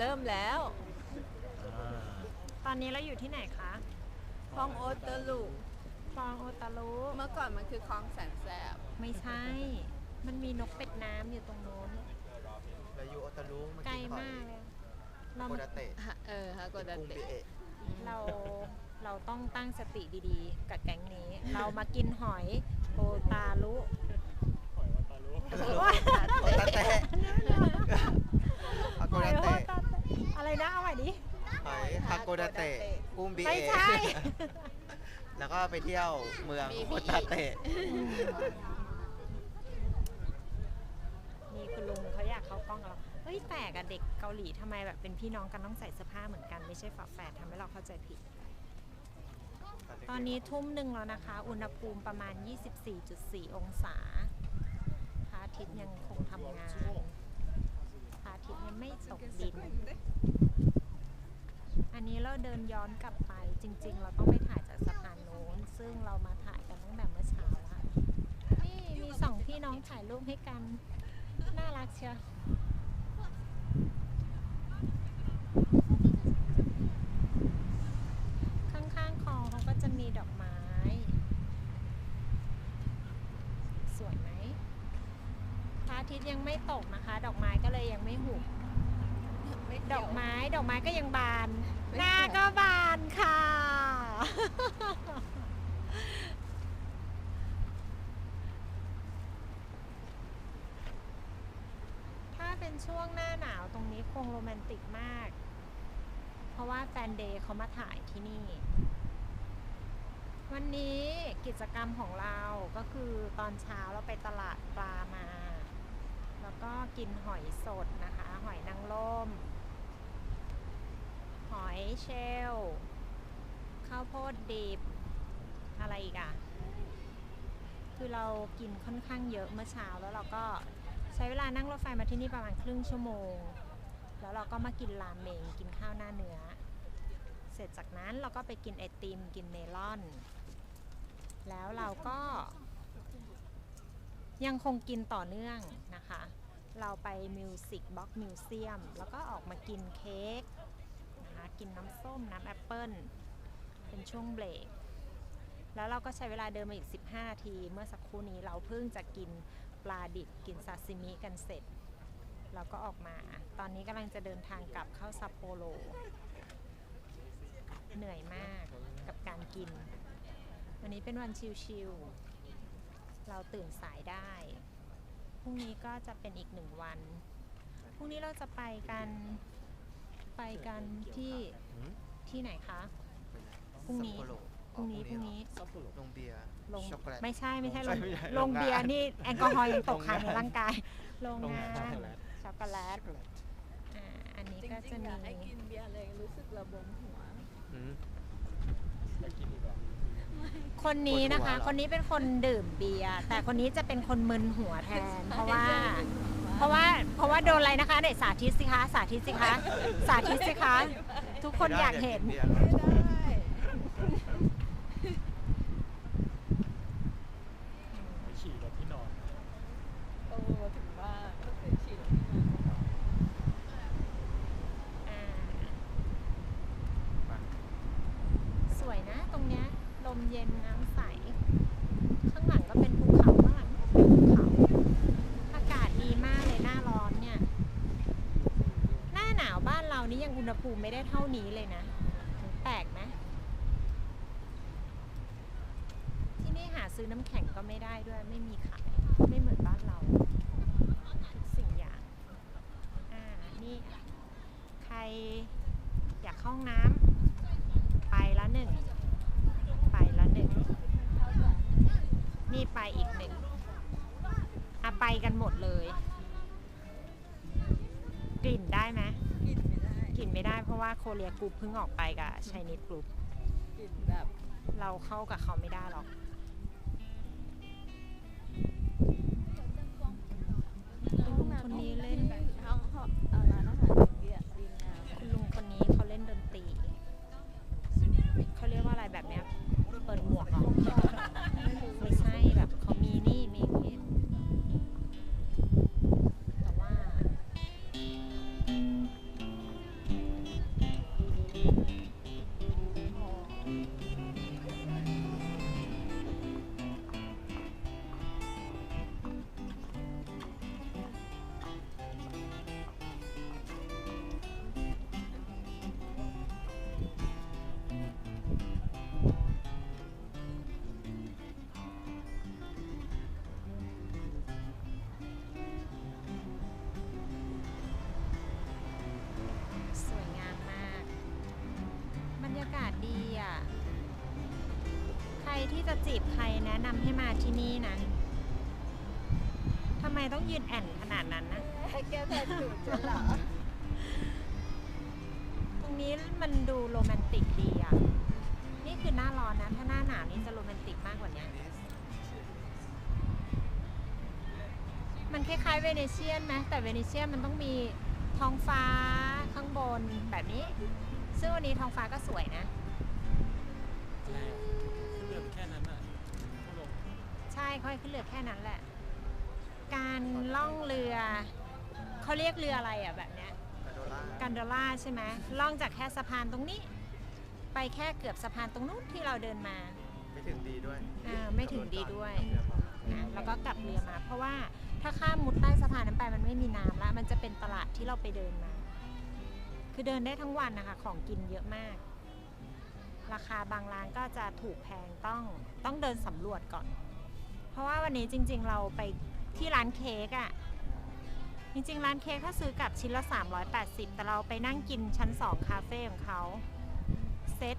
เริ่มแล้วอ่าตอนนี้เราอยู่ที่ไหนคะคลองโอตลุคลองโอตารุเมื่อก่อนมันคือคลองแสนแสบ ไม่ใช่ มันมีนกเป็ดน้ำอยู่ตรงโน้น เราอยู่โอตารุมาไกลกินหอมากยเลย เราโคมาดาเตะฮะเออฮะโกดากุ้งเตะบิเอะเรา เราต้องตั้งสติดีๆ กับแก๊งนี้ เรามากินหอยโอตารุโอตาเตะฮาโกหอยดาโอเตะ ตาเตะอะไรนะเอาใหม่ดิหอยฮาโกดาเตะกุ้งบิไม่เอะใช่ แล้วก็ไปเที่ยวเมืองมีโคมีดาเตะนี่คุณลุงเขาอยากเข้ากล้องกับเราเฮ้ยแปลกอะเด็กเกาหลีทำไมแบบเป็นพี่น้องกันต้องใส่เสื้อผ้าเหมือนกันไม่ใช่ฝาแฝดทำให้เราเข้าใจผิด ตอนนี้ทุ่มหนึ่งแล้วนะคะ อุณหภูมิประมาณ 24.4 องศาพระอาทิตย์ยังคงทำงาน พระอาทิตย์ยังไม่ตกดิน อันนี้เราเดินย้อนกลับไปจริง ๆ เราต้องไปถ่ายจากสะพานโน้น ซึ่งเรามาถ่ายกันตั้งแต่เมื่อเช้าแล้ว นี่มีสองพี่น้องถ่ายรูปให้กัน น่ารักเชียวข้างๆคลองเขาก็จะมีดอกไม้ สวยไหมพระ อาทิตย์ยังไม่ตกนะคะ ดอกไม้ก็เลยยังไม่หุบดอกไม้ดอกไม้ก็ยังบาน หน้าก็บานค่ะ ถ้าเป็นช่วงหน้าหนาวตรงนี้คงโรแมนติกมาก เพราะว่าแฟนเดย์เขามาถ่ายที่นี่ วันนี้กิจกรรมของเราก็คือตอนเช้าเราไปตลาดปลามา แล้วก็กินหอยสดนะคะ หอยนางรมหอยเชลลข้าวโพดดิบ อะไรอีกอะคือเรากินค่อนข้างเยอะเมื่อเช้าแล้วเราก็ใช้เวลานั่งรถไฟมาที่นี่ประมาณครึ่งชั่วโมง แล้วเราก็มากินรามเมงกินข้าวหน้าเนื้อ เสร็จจากนั้นเราก็ไปกินไอติมกินเมลอน แล้วเราก็ยังคงกินต่อเนื่องนะคะ เราไปมิวสิกบ็อกมิวเซียมแล้วก็ออกมากินเค้กนะคะกินน้ำส้มน้ำแอปเปิ้ลเป็นช่วงเบรก แล้วเราก็ใช้เวลาเดินมาอีก 15 นาที เมื่อสักครู่นี้เราเพิ่งจะกินปลาดิบกินซาซิมิกันเสร็จ เราก็ออกมา ตอนนี้กำลังจะเดินทางกลับเข้าซัปโปโรเหนื่อยมากกับการกิน วันนี้เป็นวันชิลๆเราตื่นสายได้ พรุ่งนี้ก็จะเป็นอีกหนึ่งวัน พรุ่งนี้เราจะไปกันไปกันที่หืมที่ไหนคะ พรุ่งนี้ซัปโปโรพรุ่งนี้พรุ่งนี้ ลงเบียร์ลงช็อกโกแลต ไม่ใช่ไม่ใช่ลงไม่ใช่ลโรงงงานเบียร์นี่แอลกอฮอล์ยังตกค้างในโรงงานร่างกายโรงงานโรงงานช็อกโกแลตอ่าอันนี้จริก็จะงๆอยากให้มีกินเบียร์เลยรู้สึกระบมหัว อืม คนนี้นะคะปวดหัวเหรอคนนี้เป็นคนดื่มเบียร์แต่คนนี้จะเป็นคนมึนหัวแทน เพราะว่า เพราะว่าเพราะว่าโดนอะไรนะคะเด็กสาธิตสิคะสาธิตสิคะสาธิตสิคะ ทุกคนอยากเห็น ไม่ได้อยาก ไม่ กินเบียร์ ได้ ฉี่กับที่นอน โอ้ถึงว่าก็เคยฉีดที่มา อ่าสวยนะตรงเนี้ยลมเย็นน้ำใส ข้างหลังก็เป็นภูเขาข้างหลังก็เป็นภูเขา อากาศดีมากเลยหน้าร้อนเนี่ย หน้าหนาวบ้านเรานี่ยังอุณหภูมิไม่ได้เท่านี้เลยนะแปลกไหมที่นี่หา ซื้อน้ำแข็งก็ไม่ได้ด้วยไม่มีขายไม่เหมือนบ้านเราทุกสิ่งอย่างอ่านี่ใครอยากเข้าห้องน้ำไปละหนึ่งไปละหนึ่งนี่ไปอีกหนึ่งอะไปกันหมดเลย กลิ่นได้ไหมกินไม่ได้กลิ่นไม่ได้เพราะว่าโคเรียกรุ๊ปเพิ่งออกไปกับชายนิดกรุ๊ปกินแบบ เราเข้ากับเขาไม่ได้หรอก คนนี้เล่นห้องห้องเอ่อ รที่จะจีบใครแนะนำให้มาที่นี่นะทำไมต้องยืนแอนขนาดนั้นนะ แกแทนจุดฉันเหรอ ตรงนี้มันดูโรแมนติกดีอะ นี่คือหน้าร้อนนะ ถ้าหน้าหนาวนี่จะโรแมนติกมากกว่านี้ มันคล้ายๆเวเนเชียนไหมแต่เวเนเชียนมันต้องมีท้องฟ้าข้างบนแบบนี้ ซึ่งวันนี้ท้องฟ้าก็สวยนะ ช่ค่อยขึ้นเรือแค่นั้นแหละ การล่องเรือเขาเรียกเรืออะไรอะแบบเนี้ยกาโดล่ากันโดล่าใช่ไหมล่องจากแค่สะพานตรงนี้ ไปแค่เกือบสะพานตรงนู้นที่เราเดินมา ไม่ถึงดีด้วยอ่าไม่ถึงดีด้วยนะแล้วก็กลับเรือมา เพราะว่าถ้าข้ามมุดใต้สะพานนั้นไปมันไม่มีน้ำละมันจะเป็นตลาดที่เราไปเดินมา คือเดินได้ทั้งวันนะคะ ของกินเยอะมาก ราคาบางร้านก็จะถูกแพงต้องต้องเดินสำรวจก่อน เพราะว่าวันนี้จริง ๆ เราไปที่ร้านเค้กอะ่ะ จริง ๆ ร้านเค้กถ้าซื้อกลับชิ้นละ 380 แต่เราไปนั่งกินชั้น 2 คาเฟ่ของเขาเซต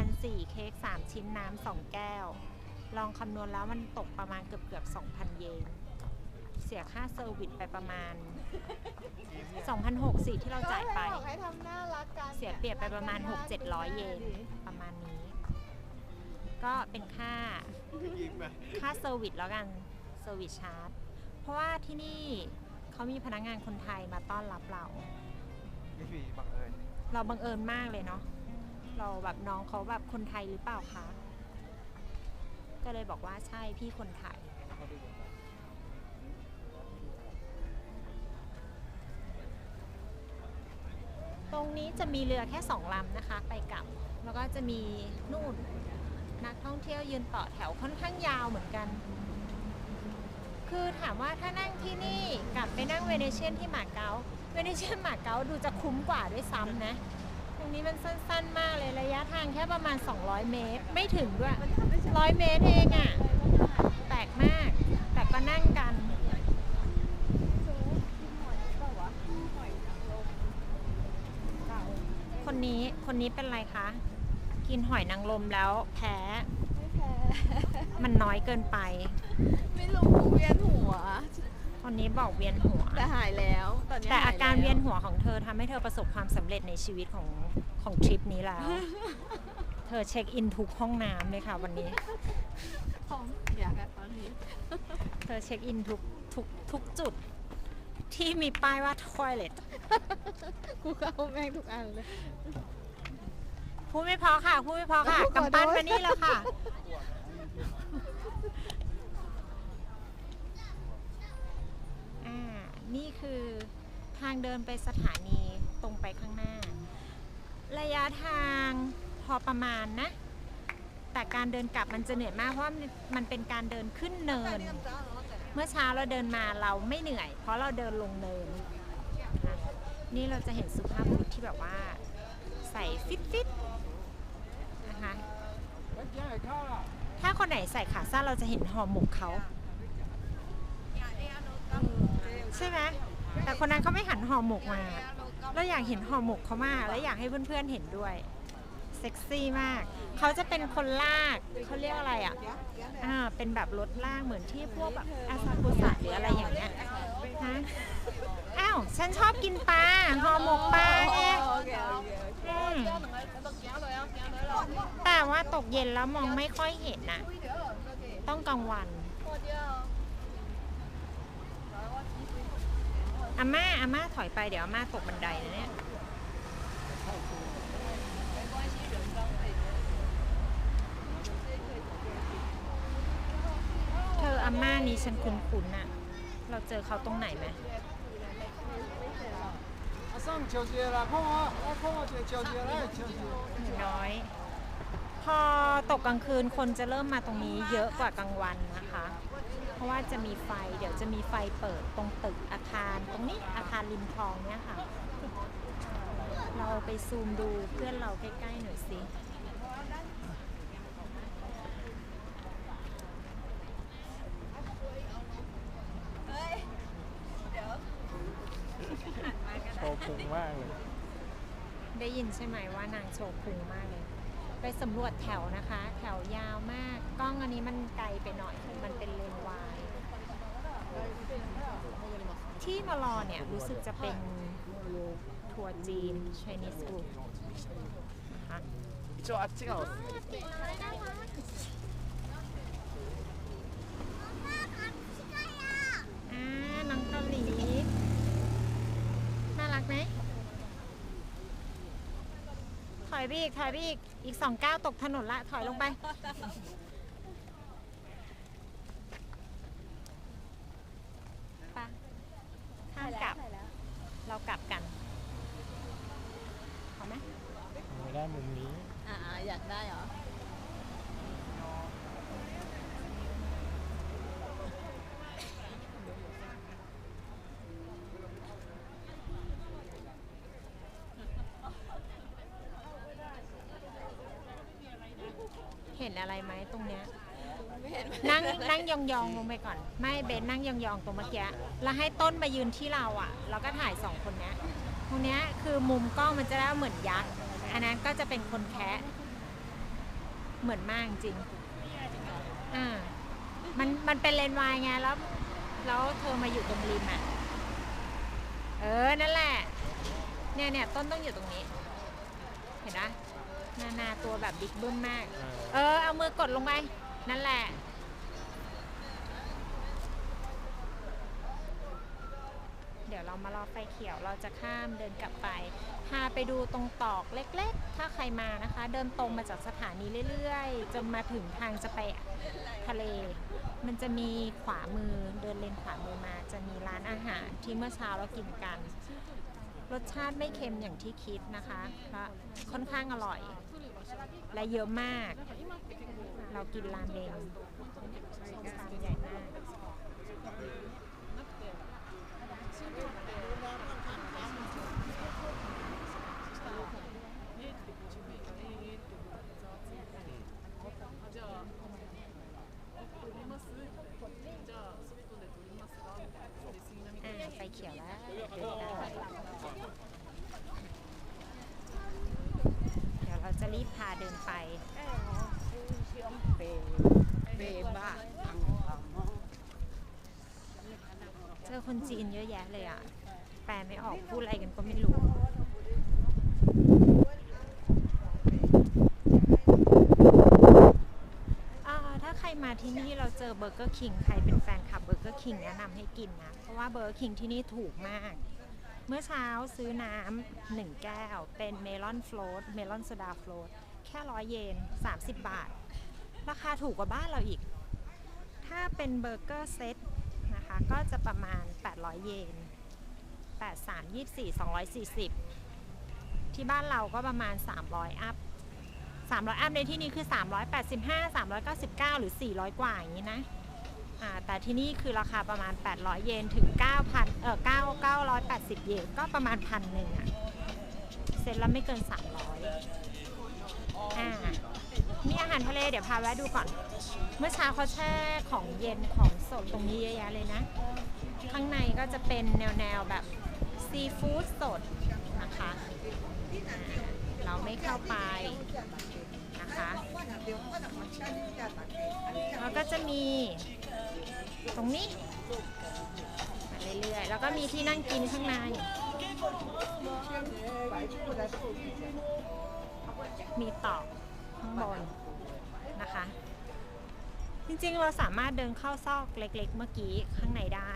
2,004เค้ก3 ชิ้นน้ำ2 แก้ว ลองคำนวณแล้วมันตกประมาณเกือบเกือบ2,000 เยน เสียค่าเซอร์วิสไปประมาณ2,600สิที่เราจ่ายไป ก็บอกให้ทำน่ารักกันเสียเปรียบไปประมาณ 6-700 เยนประมาณนี้ ก็เป็นค่ายิ้มไหมค่าเซอร์วิสแล้วกันเซอร์วิสชาร์จเพราะว่าที่นี่เขามีพนักงานคนไทยมาต้อนรับเรา ไม่มีบังเอิญเราบังเอิญมากเลยเนาะเราแบบน้องเขาแบบคนไทยหรือเปล่าคะก็เลยบอกว่าใช่พี่คนไทยตรงนี้จะมีเรือแค่สองลำนะคะ ไปกลับ แล้วก็จะมีนู่น นักท่องเที่ยวยืนต่อแถวค่อนข้างยาวเหมือนกัน คือถามว่าถ้านั่งที่นี่กลับไปนั่งเวเนเชียนที่หมาเก๊า เวเนเชียนหมาเก๊าดูจะคุ้มกว่าด้วยซ้ำนะ ตรงนี้มันสั้นๆมากเลยระยะทางแค่ประมาณ 200 เมตร ไม่ถึงด้วยร้อยเมตรเองอะ่ะ แปลกมาก แต่ก็นั่งกันคนนี้คนนี้เป็นไรคะ กินหอยนางรมแล้วแพ้ ไม่แพ้ มันน้อยเกินไป ไม่รู้เวียนหัวคนนี้บอกเวียนหัว แต่หายแล้วตอนนี้แต่อาการหแล้เวียนหัวของเธอทำให้เธอประสบความสำเร็จในชีวิตของของทริปนี้แล้ว เธอเช็คอินทุกห้องน้ำเลยค่ะวันนี้ ของอยากอะตอนนี้ เธอเช็คอินทุกทุกทุกจุด ที่มีป้ายว่า toilet กูเข้าแม่งทุกอันเลย พูดไม่พอค่ะพูดไม่พอค่ะขอโทษกำปั้นมานี่แล้วค่ะ อ่า นี่คือทางเดินไปสถานีตรงไปข้างหน้า ระยะทางพอประมาณนะ แต่การเดินกลับมันจะเหนื่อยมากเพราะว่ามันมันเป็นการเดินขึ้นเนิน เมื่อเช้าเราเดินมาเราไม่เหนื่อย เพราะเราเดินลงเนินนะคะนี่เราจะเห็นสุภาพบุรุษที่แบบว่า ใส่ฟิตฟิตๆนะคะถ้าคนไหนใส่ขาสั้นเราจะเห็นห่อหมกเขาใช่ไหมแต่คนนั้นเขาไม่หันห่อหมกมาเราอยากเห็นห่อหมกเขามาก และอยากให้เพื่อนๆเห็นด้วยเซ็กซี่มาก เขาจะเป็นคนลากเขาเรียกอะไรอะ อ่า เป็นแบบรถลากเหมือนที่พวกแบบอาซากุสะหรืออะไรอย่างเงี้ย ฮะ อ้าว ฉันชอบกินปลาห่อหมกปลาไงอเคโอเคอืมแต่ว่าตกเย็นแล้วมองไม่ค่อยเห็นนะต้องกลางวัน อาม่าอาม่าถอยไปเดี๋ยวอาม่าตกบันไดนะเนี่ย เธออาม่านี้ฉันคุ้นๆน่ะ เราเจอเขาตรงไหนไหม 上交接了，看我，来看我这交接来交接。 หนูน้อย พอตกกลางคืนคนจะเริ่มมาตรงนี้เยอะกว่ากลางวันนะคะ เพราะว่าจะมีไฟ เดี๋ยวจะมีไฟเปิดตรงตึกอาคารตรงนี้อาคารริมคลองเนี่ยค่ะ เราไปซูมดูเพื่อนเราใกล้ๆหน่อยสิ มากเลย ได้ยินใช่ไหมว่านางโชว์พุงมากเลย ไปสำรวจแถวนะคะ แถวยาวมาก กล้องอันนี้มันไกลไปหน่อย มันเป็นเลนวาย ที่มารอเนี่ยรู้สึกจะเป็นทัวร์จีน Chinese group นะคะ 一応あっちがおすすめ อ่ อยไปอีก ถอยไปอีก อีกสองก้าวตกถนนละ ถอยลงไปไปะข้ามกลับ เรากลับกันเอาไหม ไม่ได้มุมนี้ อ่าอยากได้เหรอ เห็นอะไรไหมตรงเนี้ย ไม่เห็น นั่ งนั่งยองๆลงไปก่อน ไม่เบนนั่งยองๆตรงเมื่อกี้แล้วให้ต้นมายืนที่เราอะแล้วก็ถ่ายสองคนเนี้ยตรงเนี้ยคือมุมกล้องมันจะได้เหมือนยักษ์อันนั้นก็จะเป็นคนแคะเหมือนมากจริงอ่ามันมันเป็นเลนวายไงแล้วแล้วเธอมาอยู่ตรงริมอะเออนั่นแหละเนี่ยเนี่ยต้นต้องอยู่ตรงนี้ เห็นไหมนานาตัวแบบบิ๊กบึ้มมาก เออ เอามือกดลงไป นั่นแหละ เดี๋ยวเรามารอไฟเขียวเราจะข้ามเดินกลับไป พาไปดูตรงตอกเล็กๆ ถ้าใครมานะคะ เดินตรงมาจากสถานีเรื่อยๆ จนมาถึงทางจะไปทะเล มันจะมีขวามือเดินเลนขวามือมาจะมีร้านอาหารที่เมื่อเช้าเรากินกัน รสชาติไม่เค็มอย่างที่คิดนะคะเพราะค่อนข้างอร่อย และเยอะมาก เรากินรามเมงชามใหญ่มาก อ่าไฟเขียวแล้วเดินได้เดี๋ยวเราจะรีบพาเดิน ไปเจอคนจีนเยอะแยะเลยอะ แปลไม่ออกพูดอะไรกันก็ไม่รู้ถ้าใครมาที่นี่เราเจอเบอร์เกอร์คิงใครเป็นแฟนคลับเบอร์เกอร์คิงแนะนำให้กินนะ เพราะว่าเบอร์เกอร์คิงที่นี่ถูกมาก เมื่อเช้าซื้อน้ำหนึ่งแก้ว เป็นเมลอนโฟลตเมลอนโซดาโฟลต แค่ร้อยเยน 30 บาท ราคาถูกกว่าบ้านเราอีก ถ้าเป็นเบอร์เกอร์เซตนะคะก็จะประมาณ 800 เยน 83 24 240 ที่บ้านเราก็ประมาณ 300 อัพ 300 อัพในที่นี้คือ 385 399 หรือ 400 กว่าอย่างนี้นะแต่ที่นี่คือราคาประมาณ 800 เยนถึง 9,000 เออ9 980 เยน ก็ประมาณพันหนึ่งอะเซ็นแล้วไม่เกิน 300 อ่ามีอาหารทะเลเดี๋ยวพาแวะดูก่อน เมื่อเช้าเขาแช่ของเย็นของสดตรงนี้เยอะแยะเลยนะ ข้างในก็จะเป็นแนวแนวๆแบบซีฟู้ดสดนะคะอ่าเราไม่เข้าไปนะคะแล้วก็จะมีตรงนี้มาเรื่อยๆ แล้วก็มีที่นั่งกินข้างใน มีตอกข้างบนนะคะ จริงๆเราสามารถเดินเข้าซอกเล็กๆ เมื่อกี้ข้างในได้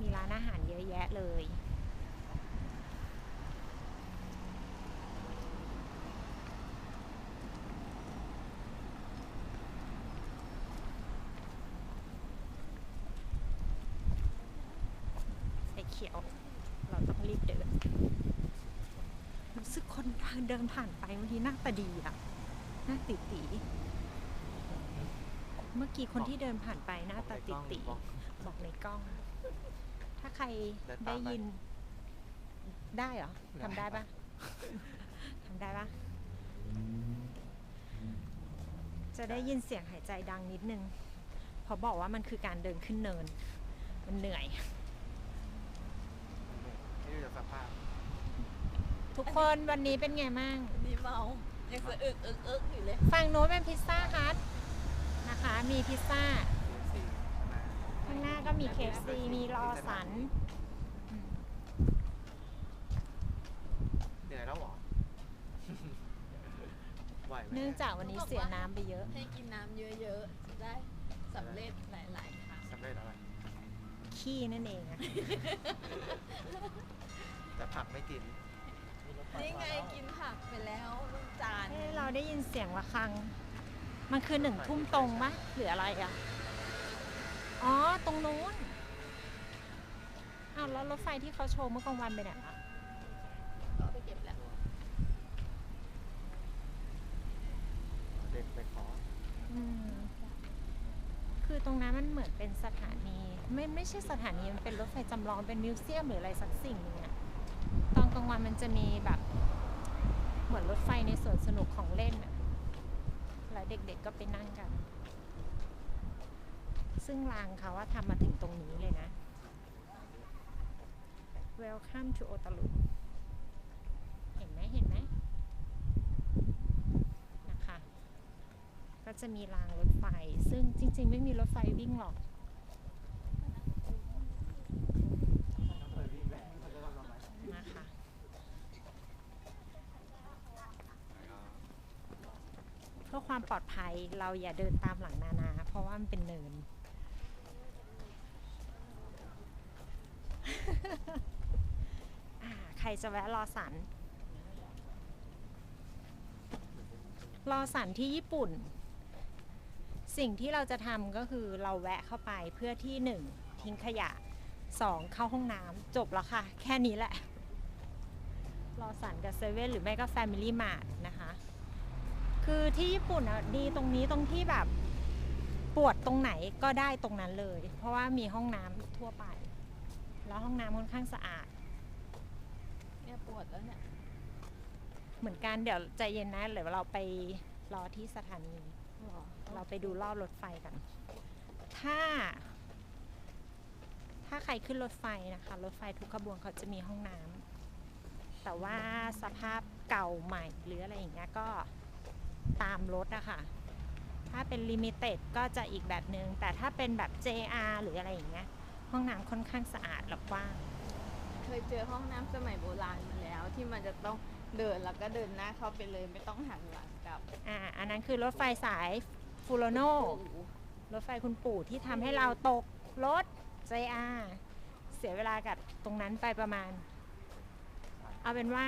มีร้านอาหารเยอะแยะเลย ไฟเขียว เราต้อง รีบเดิน รู้สึกคนเดิ นผ่านไปบางทีหน้าตาดีอะหน้าติตีเมื่อกี้คนที่เดินผ่านไปหน้าตาติตีบอกบอกในกล้อง ถ้าใครเดินตามได้ไปยิน ได้เหรอได้ทำได้ปะทำได้ปะจะได้ยินเสียงหายใจดังนิดนึงเพอบอกว่ามันคือการเดินขึ้นเนิน มันเหนื่อยนี่ดูจากสภาพ ทุกคนวันนี้เป็นไงมั่งนี่เมายังสะอึกอึกอึกอยู่เลยฝั่งโน้นเป็นพิซซ่าฮัทนะคะ มีพิซซ่าสีมาข้างหน้าก็มีเคฟซีมีรอสันอืมเหนื่อยแล้วเหรอไหวไหมเนื่องจากวันนี้เสียน้ำไปเยอะ ให้กินน้ำเยอะๆจะได้สำเร็จหลายๆครั้งสำเร็จอะไร ขี้นั่นเองอะแต่ผักไม่กิน นี่ไงกินผักไปแล้วลูกจานเอ้ยเราได้ยินเสียงระฆัง มันคือหนึ่งทุ่มตรงปะหรืออะไรอะอ๋อ ตรงนู้นอ้าวแล้วรถไฟที่เขาโชว์เมื่อกลางวันไปไหนละก็ไปเก็บแล้วเด็กไปขออืม คือตรงนั้นมันเหมือนเป็นสถานี ไม่ไม่ใช่สถานี มันเป็นรถไฟจำลองเป็นมิวเซียมหรืออะไรสักสิ่งหนึงอะตอน กลางวันมันจะมีแบบ เหมือนรถไฟในสวนสนุกของเล่นอะแล้วเด็กๆก็ไปนั่งกัน ซึ่งรางเขาว่าทำมาถึงตรงนี้เลยนะ Welcome to Otaru เห็นไหมเห็นไหมนะคะ ก็จะมีรางรถไฟ ซึ่งจริงๆ ไม่มีรถไฟวิ่งหรอก นะคะ เพื่อ ความปลอดภัยเราอย่าเดินตามหลังนานา เพราะว่ามันเป็นเนิน ใครจะแวะรอสัน รอสันที่ญี่ปุ่น สิ่งที่เราจะทำก็คือเราแวะเข้าไปเพื่อที่หนึ่งทิ้งขยะสองเข้าห้องน้ำจบแล้วค่ะ แค่นี้แหละ รอสันกับเซเว่นหรือไม่ก็แฟมิลี่มาร์ทนะคะ คือที่ญี่ปุ่นอะดีตรงนี้ตรงที่แบบปวดตรงไหนก็ได้ตรงนั้นเลย เพราะว่ามีห้องน้ำทั่วไป แล้วห้องน้ำค่อนข้างสะอาด เนี่ยปวดแล้วเนี่ย เหมือนกันเดี๋ยวใจเย็นนะเดี๋ยวเราไปรอที่สถานีหรอเราไปดูรอบรถไฟกัน ถ้า ถ้าใครขึ้นรถไฟนะคะ รถไฟทุกขบวนเขาจะมีห้องน้ำแต่ว่าสภาพเก่าใหม่หรืออะไรอย่างเงี้ยก็ ตามรถอะค่ะ ถ้าเป็นลิมิเต็ดก็จะอีกแบบนึงแต่ถ้าเป็นแบบ JR หรืออะไรอย่างเงี้ย ห้องน้ำค่อนข้างสะอาดและกว้าง เคยเจอห้องน้ำสมัยโบราณมาแล้ว ที่มันจะต้องเดินแล้วก็เดินหน้าเข้าไปเลยไม่ต้องหันหลังกลับอ่า อันนั้นคือรถไฟสายฟูโรโนโอ้โหรถไฟคุณปู่ที่ทำให้เราตกรถ JR เสียเวลากับตรงนั้นไปประมาณ เอาเป็นว่า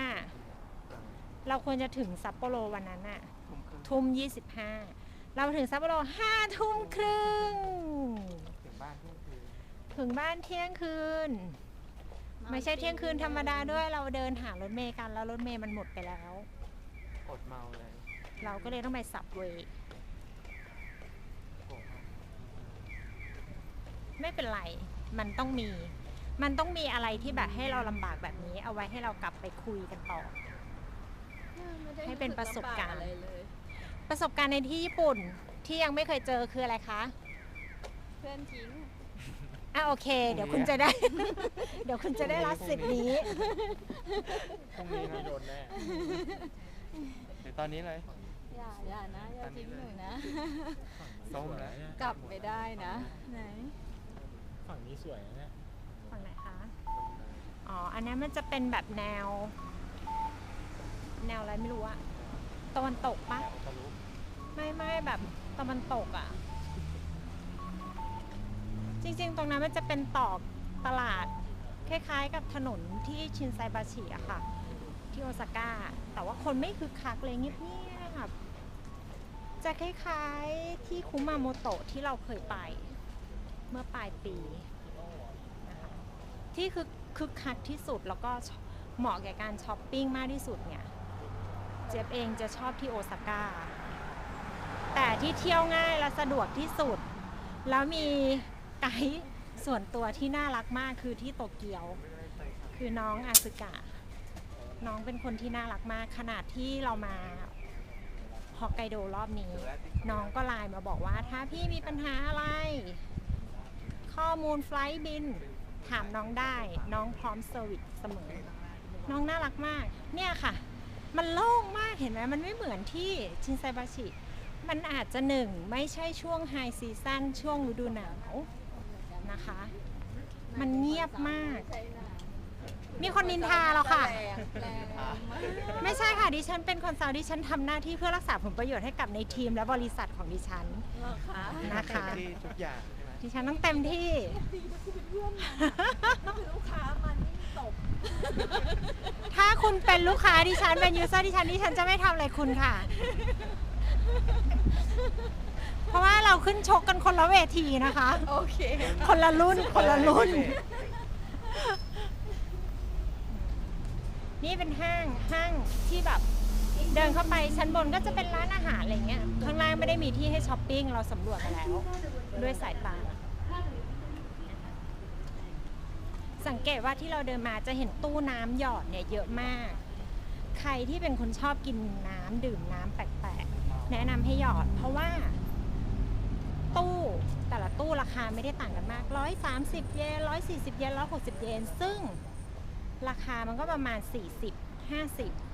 เราควรจะถึงซัปโปโรวันนั้นอะทุ่มครึ่ง ทุ่มยี่สิบห้าเราถึงซัปโปโรห้าทุ่มครึ่ง ถึงบ้านเที่ยงคืนถึงบ้านเที่ยงคืน ไม่ใช่เที่ยงคืนธรรมดาด้วยเราเดินหารถเมย์กันแล้วรถเมย์มันหมดไปแล้ว อดเมาเลยเราก็เลยต้องไปสับเวย์โอ้โหไม่เป็นไร มันต้องมี มันต้องมีอะไรที่แบบให้เราลำบากแบบนี้ เอาไว้ให้เรากลับไปคุยกันต่อไม่ได้ให้เป็นประสบการณ์สึลำบอะไรเลย ประสบการณ์ในที่ญี่ปุ่นที่ยังไม่เคยเจอคืออะไรคะ เพื่อนทิ้ง อะโอเค เดี๋ยวคุณจะได้ เดี๋ยวคุณจะได้รับสิทธิ์นี้พรุ่งนี้นะโดนแน่เดี๋ยวตอนนี้เลย อย่าอย่านะ อย่าทิ้งหนูนะ ส้มแล้วกลับไม่ได้นะ ไหน ฝั่งนี้สวยนะเนี่ยฝั่งไหนคะ อ๋อ อันนั้นมันจะเป็นแบบแนว แนวอะไรไม่รู้อะตะวันตกปะแถวทะลุ ไม่ไม่แบบตะวันตกอะ่ะ จริงๆ ตรงนั้นมันจะเป็นตอกตลาด คล้ายๆ กับถนนที่ชินไซบาชิอะค่ะ ที่โอซาก้า แต่ว่าคนไม่คึกคักเลยเงียบๆจะคล้ายๆที่คุมาโมโตะที่เราเคยไป เมื่อปลายปีนะคะที่คือคึกคักที่สุดแล้วก็เหมาะแก่การช้อปปิ้งมากที่สุดเนี่ย เจี๊ยบเองจะชอบที่โอซาก้า แต่ที่เที่ยวง่ายและสะดวกที่สุด แล้วมีไกด์ส่วนตัวที่น่ารักมากคือที่โตเกียว คือน้องอาซึกะ น้องเป็นคนที่น่ารักมาก ขนาดที่เรามาฮอกไกโดรอบนี้ น้องก็ไลน์มาบอกว่าถ้าพี่มีปัญหาอะไร ข้อมูลไฟล์บิน ถามน้องได้ น้องพร้อมเซอร์วิสเสมอ น้องน่ารักมาก เนี่ยค่ะ มันโล่งมากเห็นไหมมันไม่เหมือนที่ชินไซบาชิ มันอาจจะหนึ่งไม่ใช่ช่วงไฮซีซั่นช่วงฤดูหนาวนะคะ มันเงียบมาก มีคนนินทาเราค่ะแรงมากไม่ใช่ค่ะดิฉันเป็นคนซาวดิฉันทำหน้าที่เพื่อรักษาผลประโยชน์ให้กับในทีมและบริษัทของดิฉันเหรอคะนะคะที่ทุกอย่างใช่ไหมดิฉันต้องเต็มที่ลูกค้ามันนี่ตบถ้าคุณเป็นลูกค้าดิฉันเป็นยูเซอร์ดิฉันดิฉันจะไม่ทำอะไรคุณค่ะ เพราะว่าเราขึ้นชกกันคนละเวทีนะคะ โอเคคนละรุ่นคนละรุ่น นี่เป็นห้างห้างที่แบบ เดินเข้าไปชั้นบนก็จะเป็นร้านอาหารอะไรเงี้ยข้างล่างไม่ได้มีที่ให้ช้อปปิ้งเราสำรวจมาแล้ว ด้วยสายตาสังเกตว่าที่เราเดินมาจะเห็นตู้น้ำหยอดเนี่ยเยอะมาก ใครที่เป็นคนชอบกินน้ำดื่มน้ำแปลกๆ แนะนำให้หยอด เพราะว่า ตู้แต่ละตู้ราคาไม่ได้ต่างกันมาก 130 เยน 140 เยน 160 เยน ซึ่งราคามันก็ประมาณ 40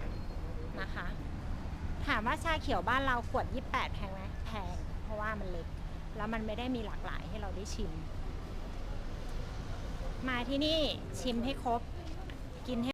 50 นะคะ ถามว่าชาเขียวบ้านเราขวด 28 แพงไหมแพง เพราะว่ามันเล็ก แล้วมันไม่ได้มีหลากหลายให้เราได้ชิม มาที่นี่ชิมให้ครบกินให้